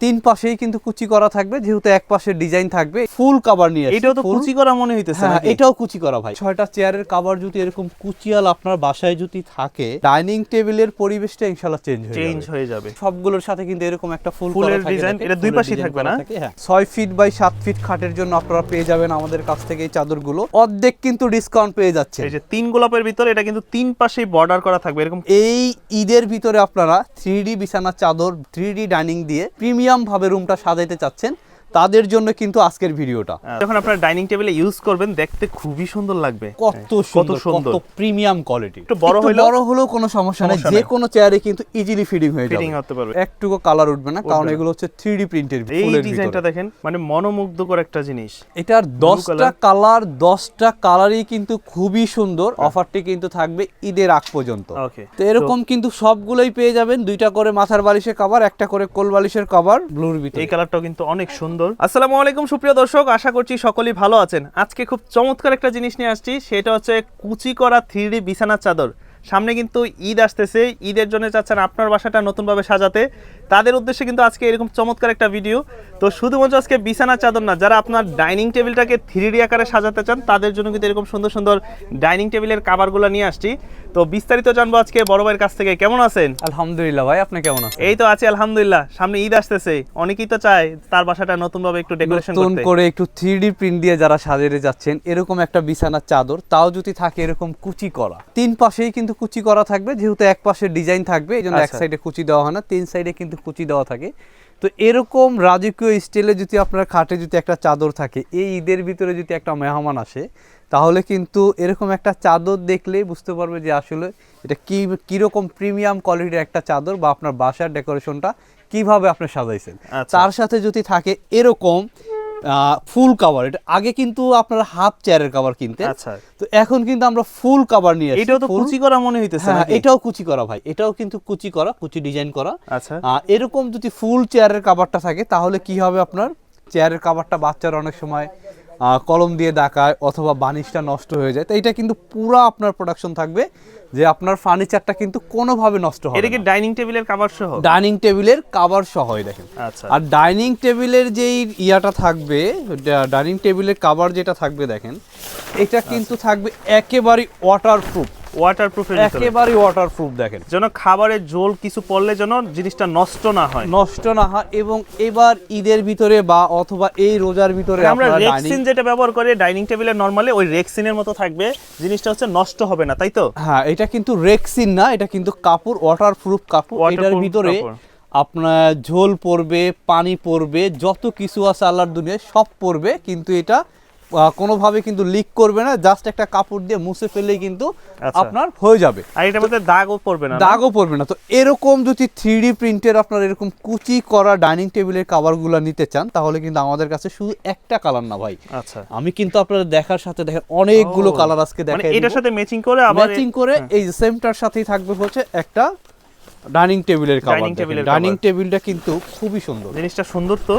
তিন পাশেই কিন্তু কুচি করা থাকবে যেহেতু এক পাশে ডিজাইন থাকবে ফুল কভার নিয়ে এটাও তো কুচি করা মনে হইতেছে হ্যাঁ এটাও কুচি করা ভাই। ছয়টা চেয়ারের কভার যদি এরকম কুচিয়াল আপনার বাসায় যদি থাকে ডাইনিং টেবিলের পরিবেশটা ইনশাল্লাহ চেঞ্জ হয়ে চেঞ্জ যাবে। হয়ে যাবে। সবগুলোর সাথে কিন্তু এরকম একটা ফুল ফুলের design, এটা দুই পাশেই থাকবে না? হ্যাঁ। ছয় ফিট বাই সাত ফিট খাটের জন্য আপনারা পেয়ে যাবেন আমাদের কাছ থেকে এই চাদরগুলো। অর্ধেক কিন্তু ডিসকাউন্ট পেয়ে যাচ্ছে এই যে তিন গোলাপের ভিতরে এটা কিন্তু তিন পাশেই বর্ডার করা থাকবে এরকম এই ঈদের ভিতরে আপনারা থ্রি ডি বিছানার চাদর থ্রি ডি ডাইনিং দিয়ে প্রিমিয়াম ভাবে রুমটা সাজাইতে চাচ্ছেন। তাদের জন্য কিন্তু আজকের ভিডিওটা। যখন আপনার ডাইনিং টেবিলে ইউজ করবেন দেখতে খুবই সুন্দর লাগবে। কত কত সুন্দর কত প্রিমিয়াম কোয়ালিটি। একটু বড় হইলেও- বড় হলেও কোনো সমস্যা নেই। যে কোনো চেয়ারে কিন্তু ইজিলি ফিটিং হয়ে ফিটিং যাবে। হতে পারবে। একটুকু কালার উঠবে না কারণ এগুলো হচ্ছে থ্রি ডি প্রিন্টের এই ডিজাইনটা দেখেন মানে মনোমুগ্ধকর একটা জিনিস। এটার দশটা colour। কালার দশটা কালারই কিন্তু খুবই সুন্দর। অফারটি কিন্তু থাকবে ঈদের আগ পর্যন্ত। তো এরকম কিন্তু সবগুলোই পেয়ে যাবেন। দুইটা করে মাথার বালিশের কভার একটা করে কোল বালিশের কভার ব্লুর ভিতরে। এই কালারটাও কিন্তু অনেক সুন্দর। আসসালামু আলাইকুম, সুপ্রিয় দর্শক, আশা করছি সকলেই ভালো আছেন। আজকে খুব চমৎকার একটা জিনিস নিয়ে আসছি, সেটা হচ্ছে কুচি করা থ্রি বিছানার চাদর। সামনে কিন্তু ঈদ আসতেছে, ঈদের জন্য চাচ্ছেন আপনার বাসাটা নতুনভাবে সাজাতে। তাদের উদ্দেশ্যে কিন্তু আজকে এরকম চমৎকার একটা ভিডিও তো শুধুমাত্র আজকে বিছানার চাদর না যারা আপনার ডাইনিং টেবিলটাকে থ্রি আকারে সাজাতে চান তাদের জন্য কিন্তু এরকম সুন্দর সুন্দর ডাইনিং টেবিলের কাভারগুলো নিয়ে আসছি। তো বিস্তারিত জানব আজকে বড় ভাইয়ের কাছ থেকে। কেমন আছেন? আলহামদুলিল্লাহ ভাই আপনি কেমন আছেন? এই তো আছি আলহামদুলিল্লাহ। সামনে ঈদ আসতেছে অনেকেই তো চায় তার বাসাটা নতুন ভাবে একটু ডেকোরেশন নতুন করতে। করে একটু থ্রি ডি প্রিন্ট দিয়ে যারা সাজিয়ে যাচ্ছেন এরকম একটা বিছানার চাদর তাও যদি থাকে এরকম কুচি করা। তিন পাশেই কিন্তু কুচি করা থাকবে যেহেতু এক পাশে ডিজাইন থাকবে এই জন্য এক আচ্ছা। সাইডে কুচি দেওয়া হয় না তিন সাইডে কিন্তু কুচি দেওয়া থাকে তো এরকম রাজকীয় স্টাইলে যদি আপনার খাটে যদি একটা চাদর থাকে এই ঈদের ভিতরে যদি একটা মেহমান আসে তাহলে কিন্তু এরকম একটা চাদর দেখলেই বুঝতে পারবে যে আসলে এটা কী কীরকম প্রিমিয়াম কোয়ালিটির একটা চাদর বা আপনার বাসার ডেকোরেশনটা কীভাবে আপনি সাজাইছেন আচ্ছা। তার সাথে যদি থাকে এরকম ফুল কভার এটা আগে কিন্তু আপনারা হাফ চেয়ারের কভার কিনতে আচ্ছা। তো এখন কিন্তু আমরা ফুল কভার নিয়ে এটাও তো কুচি করা মনে হইতেছে হ্যাঁ এটাও কুচি করা ভাই। এটাও কিন্তু কুচি করা কুচি ডিজাইন করা। আচ্ছা। এরকম যদি ফুল চেয়ারের কভারটা থাকে তাহলে কি হবে আপনার? চেয়ারের কভারটা বাচ্চার অনেক সময় কলম দিয়ে ডাকায় অথবা বানিশটা নষ্ট হয়ে যায়। তো এটা কিন্তু পুরো আপনার প্রোডাকশন থাকবে যে আপনার ফার্নিচারটা কিন্তু কোনোভাবে নষ্ট হবে এটা কি ডাইনিং টেবিলের কভার সহ? ডাইনিং টেবিলের কাভার সহ হয় দেখেন। আচ্ছা। আর ডাইনিং টেবিলের যেই ইয়াটা থাকবে ডাইনিং টেবিলের কাভার যেটা থাকবে দেখেন এটা কিন্তু থাকবে একেবারে ওয়াটারপ্রুফ ওয়াটারপ্রুফের একেবারে ওয়াটারপ্রুফ দেখেন। যেন খাবারের জল কিছু পড়লে যেন জিনিসটা নষ্ট না হয়। নষ্ট না হয় এবং এবার ঈদের ভিতরে বা অথবা এই রোজার ভিতরে আমরা রেক্সিন যেটা ব্যবহার করি ডাইনিং টেবিলে নরমালি ওই রেক্সিনের মতো থাকবে। জিনিসটা হচ্ছে নষ্ট হবে না তাই তো? হ্যাঁ এটা কিন্তু রেক্সিন না এটা কিন্তু কাপড় ওয়াটারপ্রুফ কাপড়। এটার ভিতরে আপনার ঝোল পড়বে পানি পড়বে যত কিছু আছে আল্লাহর দুনিয়ায় সব পড়বে কিন্তু এটা কোনোভাবে কিন্তু লিক করবে না জাস্ট একটা কাপড় দিয়ে মুছে ফেলেই কিন্তু আচ্ছা। আপনার হয়ে যাবে। আর এটার মধ্যে দাগও পড়বে না? দাগও পড়বে না। তো এরকম যদি থ্রি ডি প্রিন্টের আপনার এরকম কুচি করা ডাইনিং টেবিলের কাভারগুলো নিতে চান তাহলে কিন্তু আমাদের কাছে শুধু একটা কালার না ভাই। আচ্ছা। আমি কিন্তু আপনাদের দেখার সাথে দেখেন অনেকগুলো কালার আজকে মানে দেখাই এটার সাথে ম্যাচিং করে আবার ম্যাচিং করে এই যে সেমটার সাথেই থাকবে হচ্ছে একটা ডাইনিং টেবিলের কাভার ডাইনিং টেবিলটা কিন্তু খুবই সুন্দর। জিনিসটা সুন্দর তো।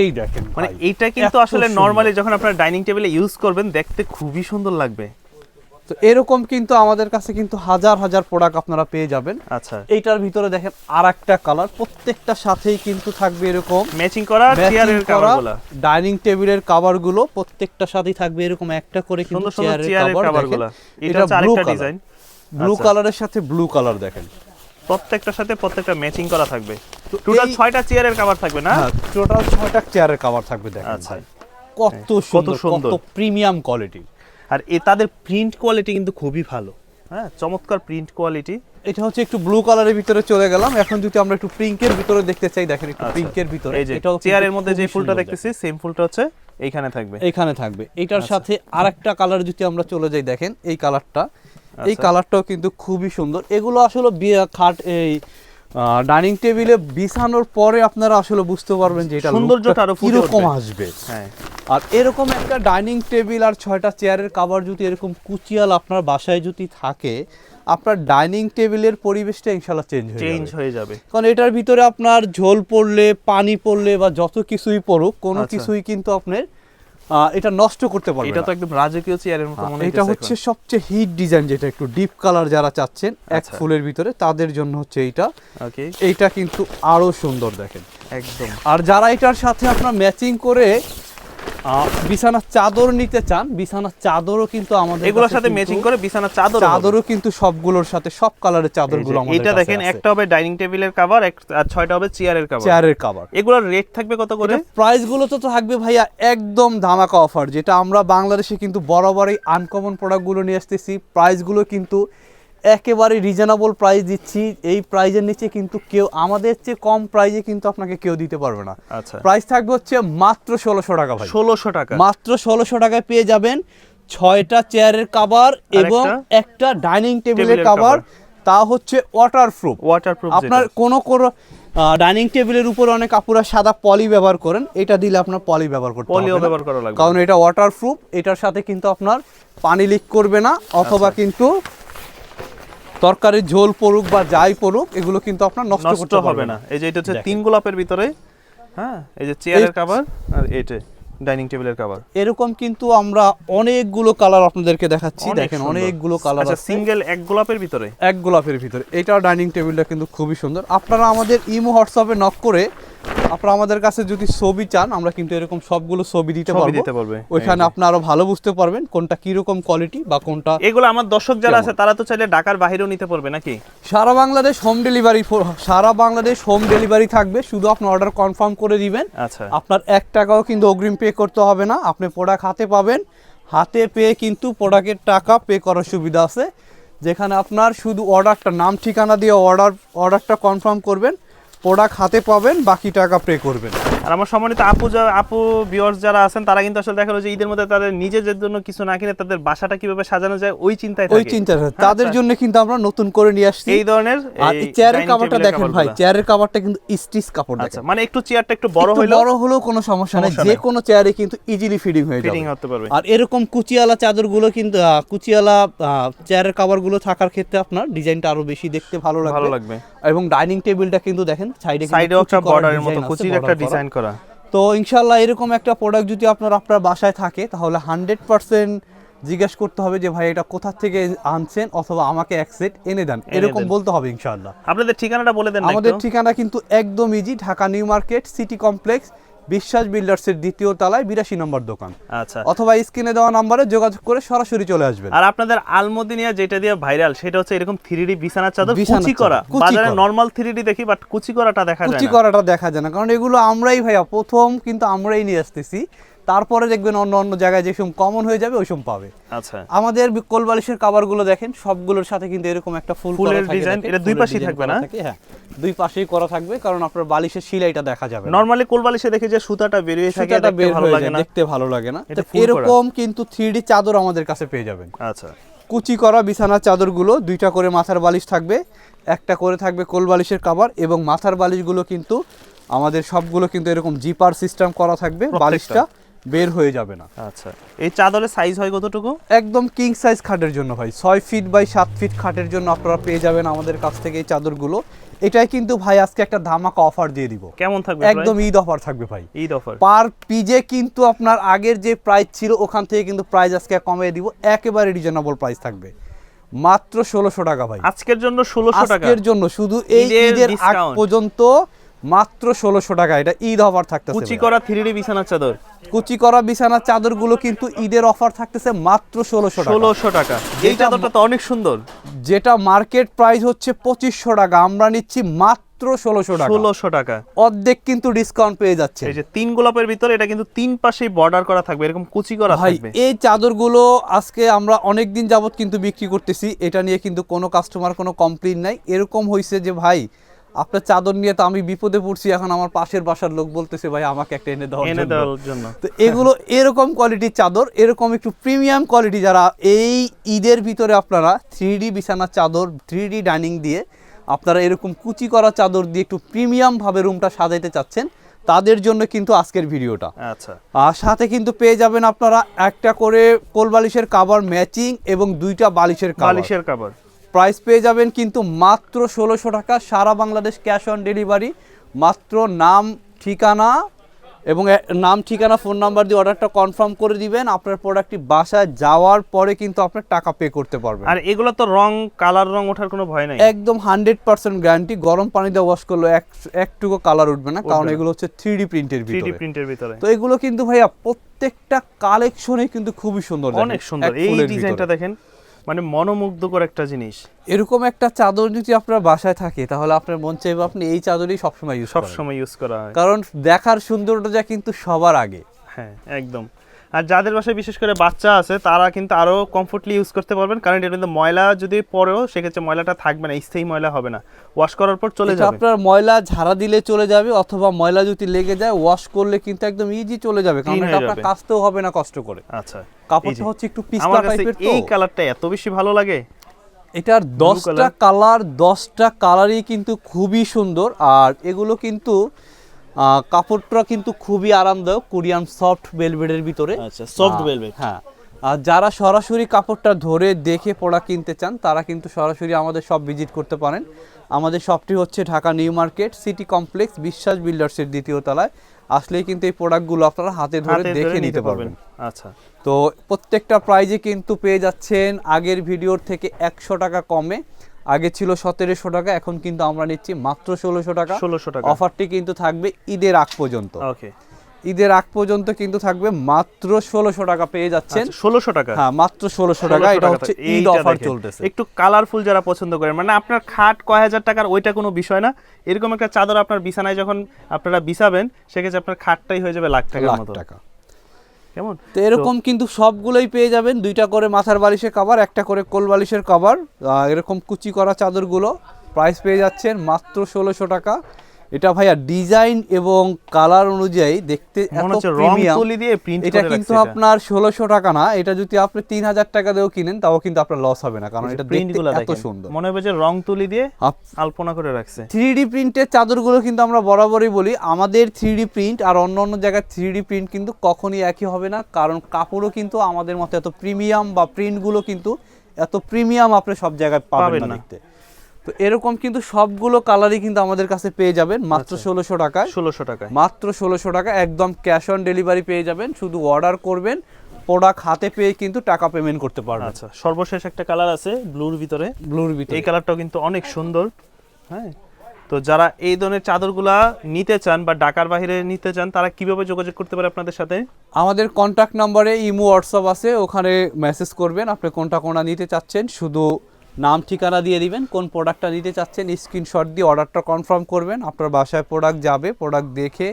এই দেখেন মানে। এইটা কিন্তু আসলে নরমালি যখন আপনার ডাইনিং টেবিলে ইউজ করবেন দেখতে খুবই সুন্দর লাগবে। তো এরকম কিন্তু আমাদের কাছে কিন্তু হাজার হাজার প্রোডাক্ট আপনারা পেয়ে যাবেন। আচ্ছা। এইটার ভিতরে দেখেন আর একটা কালার প্রত্যেকটা সাথেই কিন্তু থাকবে এরকম ম্যাচিং করা চেয়ারের কাভারগুলো ডাইনিং টেবিলের কাভারগুলো প্রত্যেকটা সাথেই থাকবে এরকম একটা করে কিন্তু চেয়ারের কাভার দেখেন। এটা এটা ব্লু আরেকটা কালার ডিজাইন ব্লু। কালারের সাথে ব্লু কালার দেখেন। প্রত্যেকটার সাথে প্রত্যেকটা ম্যাচিং করা থাকবে টোটাল ছয়টা চেয়ারের কাভার থাকবে না হ্যাঁ টোটাল ছয়টা চেয়ারের কাভার থাকবে দেখেন আচ্ছা। ভাই। কত সুন্দর। কত প্রিমিয়াম কোয়ালিটি আর এ তাদের প্রিন্ট কোয়ালিটি কিন্তু খুবই ভালো হ্যাঁ চমৎকার প্রিন্ট কোয়ালিটি এটা হচ্ছে একটু ব্লু কালারের ভিতরে চলে গেলাম এখন যদি আমরা একটু পিঙ্কের ভিতরে দেখতে চাই দেখেন একটু আচ্ছা। পিঙ্কের ভিতরে যে এটাও কিন্তু চেয়ারের মধ্যে যে ফুলটা দেখতেছি সেম ফুলটা হচ্ছে এইখানে থাকবে। এইখানে থাকবে এটার সাথে আরেকটা কালার যদি আমরা চলে যাই দেখেন এই কালারটা এই আচ্ছা। কালারটাও কিন্তু খুবই সুন্দর। এগুলো আসলে খাট এই ডাইনিং টেবিলে বিছানোর পরে আপনারা আসলে বুঝতে পারবেন যে এটা সৌন্দর্যটা আরও কীরকম আসবে। হ্যাঁ। আর এরকম একটা ডাইনিং টেবিল আর ছয়টা চেয়ারের কাভার যদি এরকম কুচিয়াল আপনার বাসায় যদি থাকে আপনার ডাইনিং টেবিলের পরিবেশটা ইনশাল্লাহ চেঞ্জ হয়ে চেঞ্জ হয়ে যাবে। কারণ এটার ভিতরে আপনার ঝোল পড়লে পানি পড়লে বা যত কিছুই পড়ুক কোনো আচ্ছা। কিছুই কিন্তু আপনার এটা নষ্ট করতে পারবে এটা তো একদম রাজকীয় চেয়ারের মতো হ্যাঁ, মনে এটা হচ্ছে সবচেয়ে হিট ডিজাইন যেটা একটু ডিপ কালার যারা চাচ্ছেন এক আচ্ছা। ফুলের ভিতরে তাদের জন্য হচ্ছে এইটা। ওকে এইটা কিন্তু আরও সুন্দর দেখেন। একদম। আর যারা এটার সাথে আপনারা ম্যাচিং করে বিছানার চাদর নিতে চান বিছানার চাদরও কিন্তু আমাদের এগুলোর সাথে ম্যাচিং করে বিছানার চাদর চাদরও কিন্তু সবগুলোর সাথে সব কালারের চাদরগুলো আমাদের এটা দেখেন একটা হবে ডাইনিং টেবিলের কভার আর ছয়টা হবে চেয়ারের কভার চেয়ারের কাভার এগুলোর রেট থাকবে কত করে? প্রাইসগুলো তো থাকবে ভাইয়া একদম ধামাকা অফার যেটা আমরা বাংলাদেশে কিন্তু বরাবরই আনকমন প্রোডাক্টগুলো নিয়ে আসতেছি। প্রাইসগুলো কিন্তু একেবারে রিজনেবল প্রাইস দিচ্ছি। এই প্রাইজের নিচে কিন্তু কেউ আমাদের চেয়ে কম প্রাইজে কিন্তু আপনাকে কেউ দিতে পারবে না। আচ্ছা। প্রাইস থাকবে হচ্ছে মাত্র ষোলোশো টাকা ভাই। ষোলোশো টাকা। মাত্র ষোলোশো টাকায় পেয়ে যাবেন ছয়টা চেয়ারের কাভার এবং একটা ডাইনিং টেবিলের কাভার। তা হচ্ছে ওয়াটারপ্রুফ ওয়াটারপ্রুফ আপনার কোনো কোনো ডাইনিং টেবিলের উপর অনেক আপুরা সাদা পলি ব্যবহার করেন। এটা দিলে আপনার পলি ব্যবহার করতে পলিও ব্যবহার করা লাগবে। কারণ এটা ওয়াটারপ্রুফ এটার সাথে কিন্তু আপনার পানি লিক করবে না অথবা আচ্ছা। কিন্তু তরকারির ঝোল পড়ুক বা যাই পড়ুক এগুলো কিন্তু আপনার নষ্ট করতে হবে না। এই যে এটা হচ্ছে তিন গোলাপের ভিতরে হ্যাঁ? এই যে চেয়ারের কভার আর এটা ডাইনিং টেবিলের কভার এরকম কিন্তু আমরা অনেকগুলো কালার আপনাদেরকে দেখাচ্ছি। দেখেন অনেকগুলো কালার আচ্ছা আছে। সিঙ্গেল এক গোলাপের ভিতরে? এক গোলাপের ভিতরে। এটা ডাইনিং টেবিলটা কিন্তু খুবই সুন্দর। আপনারা আমাদের ইমো হোয়াটসঅ্যাপে নক করে আপনারা আমাদের কাছে যদি ছবি চান আমরা কিন্তু এরকম সবগুলো ছবি দিতে পারব। দিতে পারবে ওইখানে আপনি আরও ভালো বুঝতে পারবেন কোনটা কীরকম কোয়ালিটি বা কোনটা এগুলো আমার দর্শক যারা আছে তারা তো চাইলে ঢাকার বাইরেও নিতে পারবে নাকি? সারা বাংলাদেশ হোম ডেলিভারি সারা বাংলাদেশ হোম ডেলিভারি থাকবে শুধু আপনি অর্ডার কনফার্ম করে দিবেন। আচ্ছা। আপনার এক টাকাও কিন্তু অগ্রিম পে করতে হবে না আপনি প্রোডাক্ট হাতে পাবেন। হাতে পেয়ে কিন্তু প্রোডাক্টের টাকা পে করার সুবিধা আছে। যেখানে আপনার শুধু অর্ডারটা নাম ঠিকানা দিয়ে অর্ডার অর্ডারটা কনফার্ম করবেন। প্রোডাক্ট হাতে পাবেন বাকি টাকা পে করবেন। আর আমার সম্মানিত আপু যা- আপু ভিউয়ার্স যারা আছেন তারা কিন্তু আসলে দেখা যে ঈদের মধ্যে তাদের নিজেদের জন্য কিছু না কিনে তাদের বাসাটা কীভাবে সাজানো যায় ওই চিন্তায় ওই থাকে। চিন্তা তাদের আচ্ছা। জন্য কিন্তু আমরা নতুন করে নিয়ে আসছি। এই ধরনের আর চেয়ারের কাভারটা দেখেন ভাই চেয়ারের কাভারটা কিন্তু স্টিচ কাপড় আচ্ছা দেখেন। মানে একটু চেয়ারটা একটু বড় হইল? বড় হলেও কোনো সমস্যা নেই। যে কোনো চেয়ারে কিন্তু ইজিলি ফিটিং হয়ে ফিটিং যাবে। হতে পারবে। আর এরকম কুচিয়ালা চাদরগুলো কিন্তু কুচিয়ালা চেয়ারের কাভারগুলো থাকার ক্ষেত্রে আপনার ডিজাইনটা আরও বেশি দেখতে ভালো লাগবে। এবং ডাইনিং টেবিলটা কিন্তু দেখেন সাইডে সাইডে একটা বর্ডারের মতো কুচির একটা ডিজাইন করা। তো ইনশাল্লাহ এরকম একটা প্রোডাক্ট যদি আপনার আপনার বাসায় থাকে তাহলে হান্ড্রেড পার্সেন্ট জিজ্ঞেস করতে হবে যে ভাই এটা কোথা থেকে আনছেন অথবা আমাকে এক সেট এনে দেন। এরকম বলতে হবে ইনশাল্লাহ আপনাদের ঠিকানাটা বলে দেন আমাদের ঠিকানা কিন্তু একদম easy Dhaka new market city complex Biswas বিল্ডার্সের দ্বিতীয় তলায় বিরাশি নম্বর দোকান। আচ্ছা। অথবা স্ক্রিনে দেওয়া নাম্বারে যোগাযোগ করে সরাসরি চলে আসবেন। আর আপনাদের আলমদিনিয়া যেটা দিয়ে ভাইরাল সেটা হচ্ছে এরকম থ্রি বিছানার চাদর কুচি করা। বাজারে। নর্মাল থ্রি দেখি বাট কুচি করাটা দেখা যায় কুচি করাটা দেখা যায় না কারণ এগুলো আমরাই ভাইয়া প্রথম কিন্তু আমরাই নিয়ে আসতেছি। তারপরে দেখবেন অন্য অন্য জায়গায় যেসব কমন হয়ে যাবে ওইসব পাবে। আচ্ছা। আমাদের কোলবালিশের কাভারগুলো দেখেন সবগুলোর সাথে কিন্তু এরকম একটা ফুল ফুলের দেখেন, এটা দুই পাশেই থাকবে না? হ্যাঁ। দুই পাশেই করা থাকবে কারণ আপনার বালিশের সিলাইটা দেখা যাবে। নরমালি কোলবালিশে দেখি যে সুতাটা বেরিয়ে থাকে দেখতে বের ভালো লাগে না। দেখতে ভালো লাগে না। এটা। এরকম কিন্তু থ্রি চাদর আমাদের কাছে পেয়ে যাবেন। আচ্ছা। কুচি করা বিছানার চাদরগুলো দুইটা করে মাথার বালিশ থাকবে একটা করে থাকবে কোল বালিশের কাভার এবং মাথার বালিশগুলো কিন্তু আমাদের সবগুলো কিন্তু এরকম জিপার সিস্টেম করা থাকবে বালিশটা। বের হয়ে যাবে না। আচ্ছা। এই চাদরের সাইজ হয় কতটুকু? একদম কিং সাইজ খাটের জন্য ভাই। ছয় ফিট বাই সাত ফিট খাটের জন্য আপনারা পেয়ে যাবেন আমাদের কাছ থেকে এই চাদরগুলো। এটাই কিন্তু ভাই আজকে একটা ধামাকা অফার দিয়ে দিব। কেমন থাকবে একদম ঈদ অফার থাকবে ভাই? ঈদ অফার পার পিজে কিন্তু আপনার আগের যে প্রাইস ছিল ওখান থেকে কিন্তু প্রাইস আজকে কমিয়ে দিব। একেবারে রিজনেবল প্রাইস থাকবে। মাত্র ষোলোশো টাকা ভাই। আজকের জন্য ষোলোশো টাকা। আজকের জন্য শুধু এই ঈদের আগ পর্যন্ত মাত্র ষোলোশো টাকা। এটা ঈদ অফার থাকতেছে কুচি করা থ্রি বিছানার চাদর? কুচি করা বিছানার চাদরগুলো কিন্তু ঈদের অফার থাকতেছে মাত্র ষোলোশো টাকা। ষোলোশো টাকা। এই চাদরটা তো অনেক সুন্দর। যেটা মার্কেট প্রাইস হচ্ছে পঁচিশশো টাকা। আমরা নিচ্ছি মাত্র ষোলোশো টাকা। ষোলোশো টাকা। অর্ধেক কিন্তু ডিসকাউন্ট পেয়ে যাচ্ছে। এই যে তিন গোলাপের ভিতরে এটা কিন্তু তিন পাশেই বর্ডার করা থাকবে। এরকম কুচি করা থাকবে। এই চাদরগুলো আজকে আমরা অনেক দিন যাবত কিন্তু বিক্রি করতেছি। এটা নিয়ে কিন্তু কোনো কাস্টমার কোনো কমপ্লেন নাই। এরকম হয়েছে যে ভাই আপনার চাদর নিয়ে তো আমি বিপদে পড়ছি এখন আমার পাশের বাসার লোক বলতেছে ভাই আমাকে একটা এনে দেওয়ার এনে জন্য। দেওয়ার জন্য। তো এগুলো এরকম কোয়ালিটির চাদর এরকম একটু প্রিমিয়াম কোয়ালিটি যারা এই ঈদের ভিতরে আপনারা থ্রি বিছানার চাদর থ্রি ডাইনিং দিয়ে আপনারা এরকম কুচি করা চাদর দিয়ে একটু প্রিমিয়াম ভাবে রুমটা সাজাইতে চাচ্ছেন তাদের জন্য কিন্তু আজকের ভিডিওটা। আচ্ছা। আর সাথে কিন্তু পেয়ে যাবেন আপনারা একটা করে কোল বালিশের কাভার ম্যাচিং এবং দুইটা বালিশের কাভার বালিশের কাবার প্রাইস পেয়ে যাবেন কিন্তু মাত্র ষোলোশো টাকা সারা বাংলাদেশ ক্যাশ অন ডেলিভারি মাত্র নাম ঠিকানা এবং নাম ঠিকানা ফোন নাম্বার দিয়ে অর্ডারটা কনফার্ম করে দিবেন। আপনার প্রোডাক্টটি বাসায় যাওয়ার পরে কিন্তু আপনার টাকা পে করতে পারবেন। আর এগুলো তো রং কালার রং ওঠার কোনো ভয় নাই? একদম হান্ড্রেড পার্সেন্ট গ্যারান্টি গরম পানি দিয়ে ওয়াশ করলে এক একটুকু কালার উঠবে না কারণ এগুলো হচ্ছে থ্রি ডি প্রিন্টের থ্রি ডি ভিতরে প্রিন্টের ভিতরে। তো এগুলো কিন্তু ভাইয়া প্রত্যেকটা কালেকশনে কিন্তু খুবই সুন্দর অনেক সুন্দর। এই ডিজাইনটা দেখেন। মানে মনোমুগ্ধকর একটা জিনিস। এরকম একটা চাদর যদি আপনার বাসায় থাকে তাহলে আপনার মন চাইবে আপনি এই চাদরই সবসময় ইউজ সবসময় ইউজ করা হয়। কারণ দেখার সৌন্দর্যটা কিন্তু সবার আগে। হ্যাঁ একদম। আর যাদের বাসায় বিশেষ করে বাচ্চা আছে তারা কিন্তু আরও কমফোর্টলি ইউজ করতে পারবেন। কারণ এটার মধ্যে ময়লা যদি পরেও সেক্ষেত্রে ময়লাটা থাকবে না স্থায়ী ময়লা হবে না। ওয়াশ করার পর চলে যাবে। আপনার ময়লা ঝাড়া দিলে চলে যাবে অথবা ময়লা যদি লেগে যায় ওয়াশ করলে কিন্তু একদম ইজি চলে যাবে কারণ এটা আপনার। কাচতেও হবে না কষ্ট করে। আচ্ছা কাপড়টা হচ্ছে একটু পিস্তা টাইপের তো। এই কালারটা এত বেশি ভালো লাগে। এটার দশটা কালার দশটা কালারই কিন্তু খুবই সুন্দর আর এগুলো কিন্তু কাপড়টা কিন্তু খুবই আরামদায়ক কোরিয়ান সফট বেলভেটের ভিতরে। আচ্ছা, soft আহ, হ্যাঁ। আর যারা সরাসরি কাপড়টা ধরে দেখে পড়া কিনতে চান তারা কিন্তু সরাসরি আমাদের সব ভিজিট করতে পারেন। আমাদের শপটি হচ্ছে Dhaka new market city complex Biswas বিল্ডার্সের দ্বিতীয় তলায়। আসলেই কিন্তু এই প্রোডাক্টগুলো আপনারা হাতে ধরে দেখে নিতে পারবেন। আচ্ছা। তো প্রত্যেকটা প্রাইজে কিন্তু পেয়ে যাচ্ছেন। আগের ভিডিওর থেকে একশো টাকা কমে। আগে ছিল সতেরোশো টাকা এখন কিন্তু আমরা নিচ্ছি মাত্র ষোলোশো টাকা। ষোলোশো টাকা। অফারটি কিন্তু থাকবে ঈদের আগ পর্যন্ত। ওকে। ঈদের আগ পর্যন্ত কিন্তু থাকবে মাত্র ষোলোশো টাকা পেয়ে যাচ্ছেন। ষোলোশো টাকা। হ্যাঁ মাত্র ষোলোশো টাকা এটা হচ্ছে ঈদ অফার। চলতেছে। একটু কালারফুল যারা পছন্দ করেন মানে আপনার খাট কয় হাজার টাকার ওইটা কোনো বিষয় না। এরকম একটা চাদর আপনার বিছানায় যখন আপনারা বিছাবেন সেক্ষেত্রে আপনার খাটটাই হয়ে যাবে লাখ টাকার মতো। টাকা। কেমন? তো এরকম কিন্তু সবগুলোই পেয়ে যাবেন। দুইটা করে মাথার বালিশের কভার একটা করে কোল বালিশের কভার এরকম কুচি করা চাদরগুলো প্রাইস পেয়ে যাচ্ছেন মাত্র ষোলোশো টাকা। এটা ভাইয়া ডিজাইন এবং কালার অনুযায়ী দেখতে এত প্রিমিয়াম। তুলি দিয়ে প্রিন্ট এটা কিন্তু আপনার ষোলোশো টাকা না এটা যদি আপনি তিন হাজার টাকা দিয়েও কিনেন তাও কিন্তু আপনার লস হবে না কারণ এটা দেখতে এত সুন্দর। মনে হবে যে রং তুলি দিয়ে আলপনা করে রাখছে। থ্রি ডি প্রিন্টের চাদরগুলো কিন্তু আমরা বরাবরই বলি আমাদের থ্রি ডি প্রিন্ট আর অন্য অন্য জায়গায় থ্রি ডি প্রিন্ট কিন্তু কখনই একই হবে না কারণ কাপড়ও কিন্তু আমাদের মতো এত প্রিমিয়াম বা প্রিন্টগুলো কিন্তু এত প্রিমিয়াম আপনি সব জায়গায় পাবেন না। দেখতে। তো এরকম কিন্তু সবগুলো কালারই কিন্তু আমাদের কাছে পেয়ে যাবেন। মাত্র আচ্ছা। ষোলোশো টাকায়। ষোলোশো টাকায়। মাত্র ষোলোশো টাকা একদম ক্যাশ অন ডেলিভারি পেয়ে যাবেন। শুধু অর্ডার করবেন প্রোডাক্ট হাতে পেয়ে কিন্তু টাকা পেমেন্ট করতে পারবেন। আচ্ছা সর্বশেষ একটা কালার আছে ব্লুর ভিতরে। ব্লুর ভিতরে। এই কালারটাও কিন্তু অনেক সুন্দর। হ্যাঁ। তো যারা এই ধরনের চাদরগুলা নিতে চান বা ঢাকার বাইরে নিতে চান তারা কীভাবে যোগাযোগ করতে পারে আপনাদের সাথে? আমাদের কন্ট্যাক্ট নাম্বারে ইমো হোয়াটসঅ্যাপ আছে। ওখানে মেসেজ করবেন। আপনি কোনটা কোনটা নিতে চাচ্ছেন শুধু নাম ঠিকানা দিয়ে দিবেন কোন প্রোডাক্টটা নিতে চাচ্ছেন স্ক্রিনশট দিয়ে অর্ডারটা কনফার্ম করবেন। আপনার বাসায় প্রোডাক্ট যাবে প্রোডাক্ট দেখে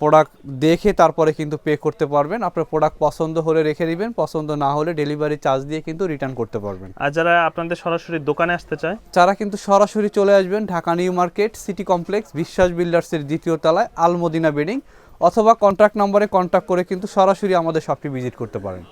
প্রোডাক্ট দেখে তারপরে কিন্তু পে করতে পারবেন। আপনার প্রোডাক্ট পছন্দ হলে রেখে দিবেন পছন্দ না হলে ডেলিভারি চার্জ দিয়ে কিন্তু রিটার্ন করতে পারবেন। আর যারা আপনাদের সরাসরি দোকানে আসতে চায়? যারা কিন্তু সরাসরি চলে আসবেন Dhaka new market city complex Biswas বিল্ডার্সের দ্বিতীয় তলায় আলমদিনা বিল্ডিং অথবা কন্ট্যাক্ট নম্বরে কন্ট্যাক্ট করে কিন্তু সরাসরি আমাদের শপটি ভিজিট করতে পারেন।